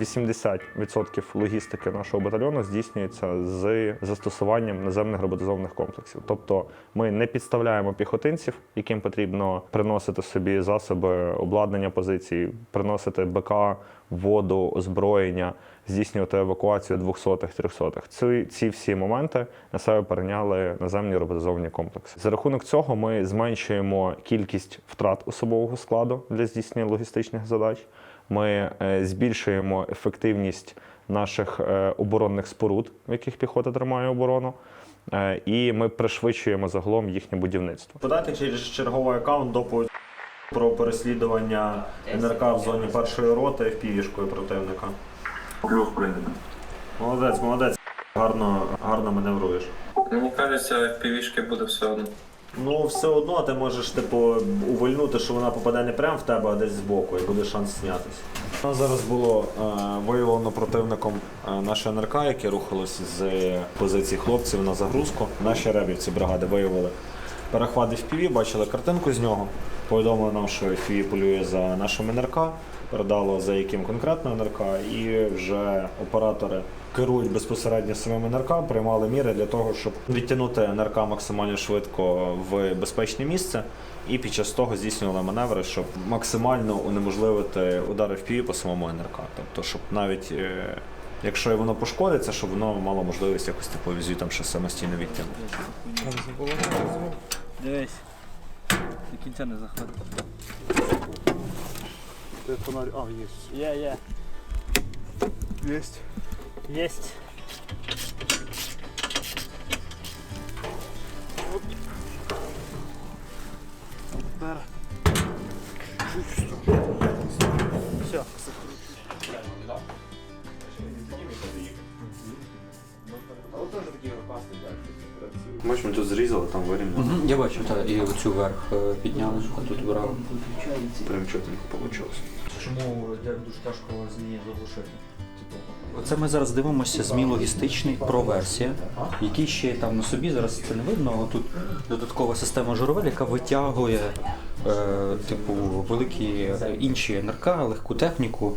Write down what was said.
80% логістики нашого батальйону здійснюється з застосуванням наземних роботизованих комплексів. Тобто ми не підставляємо піхотинців, яким потрібно приносити собі засоби обладнання позицій, приносити БК, воду, озброєння, здійснювати евакуацію 200-х, 300-х. Ці, ці всі моменти на себе перейняли наземні роботизовані комплекси. За рахунок цього ми зменшуємо кількість втрат особового складу для здійснення логістичних задач. Ми е, збільшуємо ефективність наших е, оборонних споруд, в яких піхота тримає оборону. е, І ми пришвидшуємо загалом їхнє будівництво. Подати через черговий аккаунт доповідь про переслідування НРК в зоні першої роти впівішкою противника. Плюс прийнято. Молодець, молодець. Гарно, гарно маневруєш. Мені кажеться, в півішки буде все одно. Ну, все одно ти можеш, типу, увольнути, що вона попаде не прямо в тебе, а десь збоку, і буде шанс знятися. У нас зараз було е, виявлено противником е, наше НРК, яке рухалося з позиції хлопців на загрузку. Наші ребівці бригади виявили перехват FPV, бачили картинку з нього. Повідомили нам, що FPV полює за нашим НРК, передало за яким конкретно НРК, і вже оператори керують безпосередньо самим НРК, приймали міри для того, щоб відтягнути НРК максимально швидко в безпечне місце. І під час того здійснювали маневри, щоб максимально унеможливити удари в піві по самому НРК. Тобто, щоб навіть е, якщо воно пошкодиться, щоб воно мало можливість якось типу візю там ще самостійно відтягнути. Дивись. До кінця не заходить. Фонарь, а. Є, є. Есть. Єсть. Дара. Все. Бач, ми тут зрізали, там вирівняли. Мгм, Я бачу, так, і оцю верх е, підняли, а тут брали. Прям чотенько вийшло. Чому дуже тяжко змії заглушити? Оце ми зараз дивимося змій логістичний про версія, який ще там на собі зараз це не видно. але Тут додаткова система журавель, яка витягує е, типу великі е, інші НРК, легку техніку